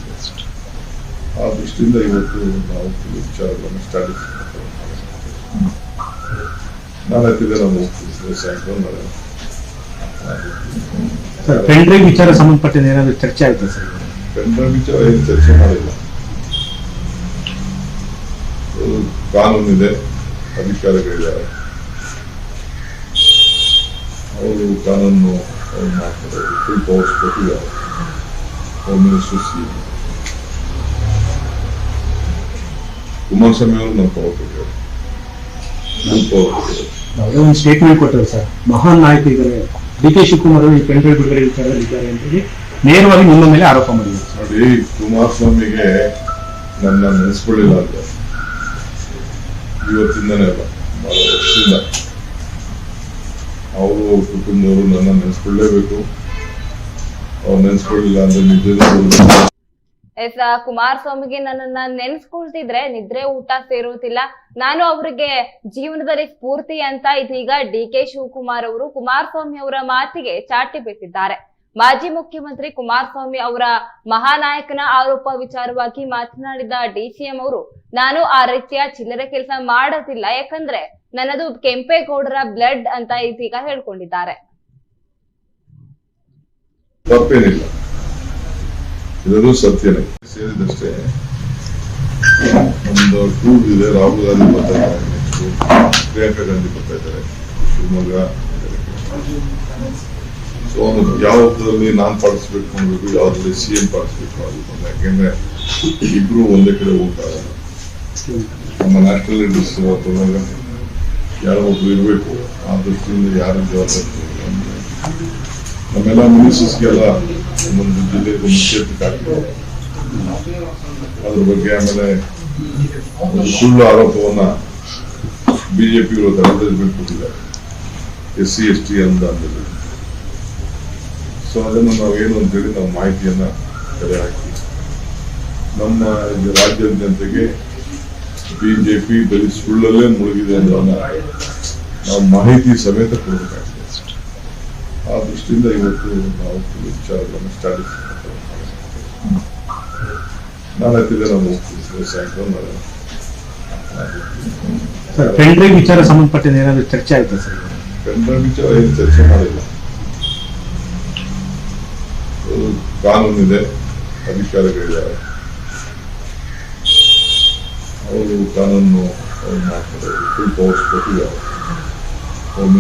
L: ಆ ದೃಷ್ಟಿಯಿಂದ ಇವತ್ತು ನಾವು ಕೆಲವು ವಿಚಾರಗಳನ್ನು ಸ್ಟಾರ್ಟ್ ನಾಳೆ ತಿರ್ಗಾ ನಾವು ಹೋಗ್ತೀವಿ ಸಾಯಂಕಾಲ ನಾಳೆ.
J: ಸರ್ ಪೆನ್ ಡ್ರೈವ್ ವಿಚಾರ ಸಂಬಂಧಪಟ್ಟ ಏನಾದ್ರು ಚರ್ಚೆ ಆಯ್ತಾ ಸರ್?
L: ಪೆಂಡ್ರೈವ್ ವಿಚಾರ ಏನು ಚರ್ಚೆ ಮಾಡಿಲ್ಲ. ಕಾನೂನಿದೆ ಅಧಿಕಾರಿಗಳಿದ್ದಾರೆ. ಅವರು ಕಾನೂನು ಮಾಡ್ತಾರೆ ಪವರ್ಸ್ ಕೊಟ್ಟಿದ್ದಾರೆ ಹೋಮ್ ಕುಮಾರಸ್ವಾಮಿ ಅವರು ನಮ್ಮ ಪವರ್ ಕೊಟ್ಟಿದ್ದಾರೆ ನಮ್ಮ ಪವರ್ ಕೊಟ್ಟಿದ್ದಾರೆ
J: ಅವರೇ ಒಂದು ಸ್ಟೇಟ್ಮೆಂಟ್ ಕೊಟ್ಟರು ಸರ್ ಮಹಾನ್ ನಾಯಕ ಇದ್ದಾರೆ ಡಿ ಕೆ ಶಿವಕುಮಾರ್ ಅವರು ಈ ಬಿಡುಗಡೆ ವಿಚಾರದಲ್ಲಿ ಇದ್ದಾರೆ ಅಂತ ಹೇಳಿ ನೇರವಾಗಿ ನಿಮ್ಮ ಮೇಲೆ ಆರೋಪ ಮಾಡಿದ್ದಾರೆ ಸರ್
L: ನೋಡಿ ಕುಮಾರಸ್ವಾಮಿಗೆ ನನ್ನ ನೆನೆಸ್ಕೊಳ್ಳಿಲ್ಲ ಅಂತ ಇವತ್ತಿಂದನೇ ಅಲ್ಲ ಬಹಳ ವರ್ಷದಿಂದ ಅವರು ಕುಟುಂಬದವರು ನನ್ನ ನೆನೆಸ್ಕೊಳ್ಳೇಬೇಕು ಅವ್ರು ನೆನೆಸ್ಕೊಳ್ಳಿಲ್ಲ ಅಂದ್ರೆ ನಿಜ
A: ಎಸ್ ಕುಮಾರಸ್ವಾಮಿಗೆ ನನ್ನನ್ನ ನೆನ್ಸ್ಕೊಳ್ತಿದ್ರೆ ನಿದ್ರೆ ಊಟ ಸೇರುವುದಿಲ್ಲ ನಾನು ಅವರಿಗೆ ಜೀವನದಲ್ಲಿ ಸ್ಫೂರ್ತಿ ಅಂತ ಇದೀಗ ಡಿ ಕೆ ಶಿವಕುಮಾರ್ ಅವರು ಕುಮಾರಸ್ವಾಮಿ ಅವರ ಮಾತಿಗೆ ಚಾಟಿ ಬಿಟ್ಟಿದ್ದಾರೆ. ಮಾಜಿ ಮುಖ್ಯಮಂತ್ರಿ ಕುಮಾರಸ್ವಾಮಿ ಅವರ ಮಹಾನಾಯಕನ ಆರೋಪ ವಿಚಾರವಾಗಿ ಮಾತನಾಡಿದ ಡಿಸಿಎಂ ಅವರು, ನಾನು ಆ ರೀತಿಯ ಚಿಲ್ಲರೆ ಕೆಲಸ ಮಾಡೋದಿಲ್ಲ. ಯಾಕಂದ್ರೆ ನನ್ನದು ಕೆಂಪೇಗೌಡರ ಬ್ಲಡ್ ಅಂತ ಇದೀಗ ಹೇಳ್ಕೊಂಡಿದ್ದಾರೆ.
L: ತಪ್ಪೇನಿಲ್ಲ. ಇದದು ಸತ್ಯನೇ. ಸೇರಿದಷ್ಟೇ ಒಂದು ಟೂರ್ ಇದೆ. ರಾಹುಲ್ ಗಾಂಧಿ ಬರ್ತಾ ಇದ್ದಾರೆ. ಪ್ರಿಯಾಂಕಾ ಗಾಂಧಿ ಬರ್ತಾ ಇದ್ದಾರೆ. ಶಿವಮೊಗ್ಗ ಸೊ ಒಂದು ಯಾವ್ದ್ರಲ್ಲಿ ನಾನ್ ಪಾರ್ಟಿಸಿಪೇಟ್ ಮಾಡಬೇಕು ಯಾವ್ದ್ರಲ್ಲಿ ಸಿ ಎಂ ಪಾರ್ಟಿಸಿಪೇಟ್ ಮಾಡಬೇಕು ಅಂತ ಯಾಕೆಂದ್ರೆ ಇಬ್ರು ಒಂದೇ ಕಡೆ ಹೋಗ್ತಾರೆ ನಮ್ಮ ನ್ಯಾಷನಲ್ ಬಂದಾಗ ಯಾರೋ ಒಬ್ರು ಇರಬೇಕು ಆ ದೃಷ್ಟಿಯಿಂದ ಯಾರು ಜವಾಬ್ದಾರಿ ನಮ್ಮೆಲ್ಲ ಮಿನಿಸ್ಟರ್ಸ್ಗೆಲ್ಲ ಒಂದೊಂದು ಜಿಲ್ಲೆಗೆ ಒಂದು ಕ್ಷೇತ್ರಕ್ಕೆ ಅದ್ರ ಬಗ್ಗೆ ಆಮೇಲೆ ಸುಳ್ಳು ಆರೋಪವನ್ನ ಬಿಜೆಪಿಗಳು ಅಡ್ವರ್ಟೈಸ್ಮೆಂಟ್ ಕೊಟ್ಟಿದ್ದಾರೆ ಎಸ್ ಸಿ ಎಸ್ ಟಿ ಅನುದಾನದಲ್ಲಿ ಸೊ ಅದನ್ನು ನಾವೇನು ಅಂತೇಳಿ ನಾವು ಮಾಹಿತಿಯನ್ನ ಕಲೆ ಹಾಕಿ. ನಮ್ಮ ರಾಜ್ಯದ ಜನತೆಗೆ ಬಿಜೆಪಿ ಬರೀ ಸುಳ್ಳಲ್ಲೇ ಮುಳುಗಿದೆ ಅನ್ನೋದನ್ನ ನಾವು ಮಾಹಿತಿ ಸಮೇತ ಕೊಡಬೇಕಾಗಿದೆ ಆ ದೃಷ್ಟಿಯಿಂದ ಇವತ್ತು ನಾವು ವಿಚಾರಗಳನ್ನು ಸ್ಟಾರ್ಟ್ ನಾಳೆ ತಿರ್ಗಾ ನಾವು ಸಾಯಂಕಾಲ ನಾಳೆ
J: ಸರ್ ಪೆನ್ ಡ್ರೈವ್ ವಿಚಾರ ಸಂಬಂಧಪಟ್ಟ ಏನಾದ್ರು ಚರ್ಚೆ ಆಯ್ತಾ ಸರ್?
L: ಪೆಂಡ್ರೈವ್ ವಿಚಾರ ಏನು ಚರ್ಚೆ ಮಾಡಿಲ್ಲ. ಕಾನೂನಿದೆ ಅಧಿಕಾರಿಗಳಿದ್ದಾರೆ. ಅವರು ಕಾನೂನು ಮಾಡ್ತಾರೆ ಫುಲ್ ಪವರ್ಸ್ ಕೊಟ್ಟಿದ್ದಾರೆ ಹೋಮ್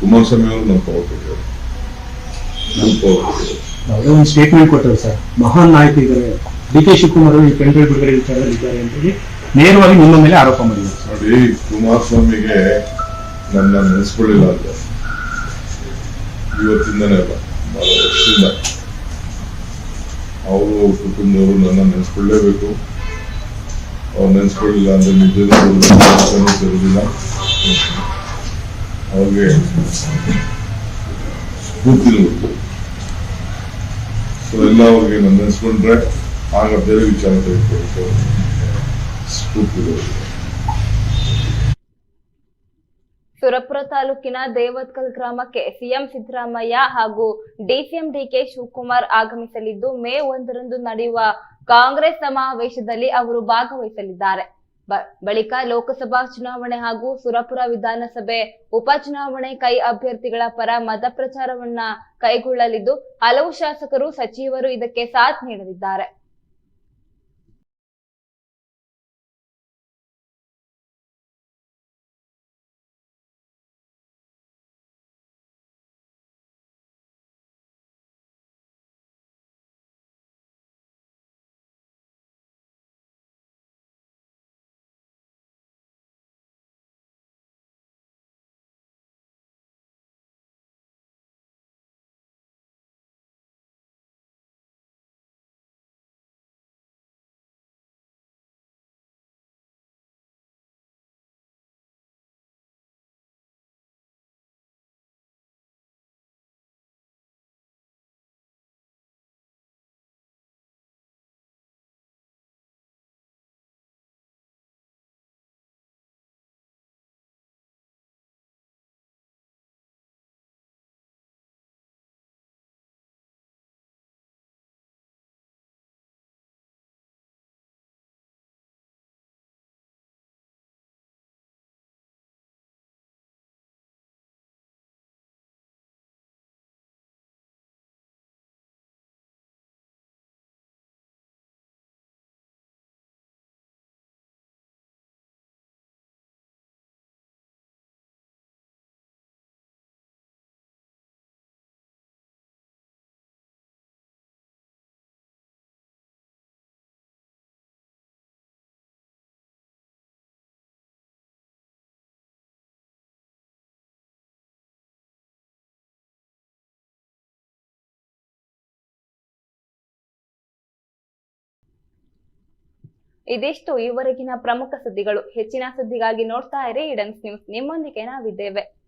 L: ಕುಮಾರಸ್ವಾಮಿ ಅವರು ಪವರ್ ಕೊಟ್ಟಿದ್ದಾರೆ ನಮ್ಮ ಪವರ್ ಕೊಟ್ಟಿದ್ದಾರೆ
J: ಯಾವುದೋ ಒಂದು ಸ್ಟೇಟ್ಮೆಂಟ್ ಕೊಟ್ಟರು ಸರ್ ಮಹಾನ್ ನಾಯಕ ಇದ್ದಾರೆ ಡಿ ಕೆ ಶಿವಕುಮಾರ್ ಅವರು ಈ ಪೆಂಡ್ರೈವ್ ಬಿಡುಗಡೆ ವಿಚಾರದಲ್ಲಿ ಇದ್ದಾರೆ ಅಂತ ಹೇಳಿ ನೇರವಾಗಿ ನಿಮ್ಮ ಮೇಲೆ ಆರೋಪ ಮಾಡಿದ್ದಾರೆ. ಸರ್
L: ನೋಡಿ ಕುಮಾರಸ್ವಾಮಿಗೆ ನನ್ನ ನೆನೆಸ್ಕೊಳ್ಳಿಲ್ಲ ಅಂತ. ಇವತ್ತಿಂದನೇ ಅಲ್ಲ ಬಹಳ ವರ್ಷದಿಂದ. ಅವರು ಕುಟುಂಬದವರು ನನ್ನ ನೆನೆಸ್ಕೊಳ್ಳೇಬೇಕು. ಅವ್ರು ನೆನೆಸ್ಕೊಳ್ಳಿಲ್ಲ ಅಂದ್ರೆ ನಿಜದ ಇರೋದಿಲ್ಲ ಅವ್ರಿಗೆ ಸ್ಫೂರ್ತಿನೂ ಸೊ ಎಲ್ಲ ಅವ್ರಿಗೆ ನನ್ನ ನೆನೆಸ್ಕೊಂಡ್ರೆ ಆಗ ಬೇರೆ ವಿಚಾರ ತೆಗೆದುಕೊಳ್ತಾರೆ ಸ್ಫೂರ್ತಿ.
A: ಸುರಪುರ ತಾಲೂಕಿನ ದೇವತ್ಕಲ್ ಗ್ರಾಮಕ್ಕೆ ಸಿಎಂ ಸಿದ್ದರಾಮಯ್ಯ ಹಾಗೂ ಡಿಸಿಎಂ ಡಿಕೆ ಶಿವಕುಮಾರ್ ಆಗಮಿಸಲಿದ್ದು, ಮೇ ಒಂದರಂದು ನಡೆಯುವ ಕಾಂಗ್ರೆಸ್ ಸಮಾವೇಶದಲ್ಲಿ ಅವರು ಭಾಗವಹಿಸಲಿದ್ದಾರೆ. ಬಳಿಕ ಲೋಕಸಭಾ ಚುನಾವಣೆ ಹಾಗೂ ಸುರಪುರ ವಿಧಾನಸಭೆ ಉಪಚುನಾವಣೆ ಕೈ ಅಭ್ಯರ್ಥಿಗಳ ಪರ ಮತ ಪ್ರಚಾರವನ್ನ ಕೈಗೊಳ್ಳಲಿದ್ದು, ಹಲವು ಶಾಸಕರು, ಸಚಿವರು ಇದಕ್ಕೆ ಸಾಥ್ ನೀಡಲಿದ್ದಾರೆ. ಇದಿಷ್ಟು ಈವರೆಗಿನ ಪ್ರಮುಖ ಸುದ್ದಿಗಳು. ಹೆಚ್ಚಿನ ಸುದ್ದಿಗಾಗಿ ನೋಡ್ತಾ ಇರಿ. ಇಡನ್ಸ್ ನ್ಯೂಸ್ ನಿಮ್ಮೊಂದಿಗೆ ನಾವಿದ್ದೇವೆ.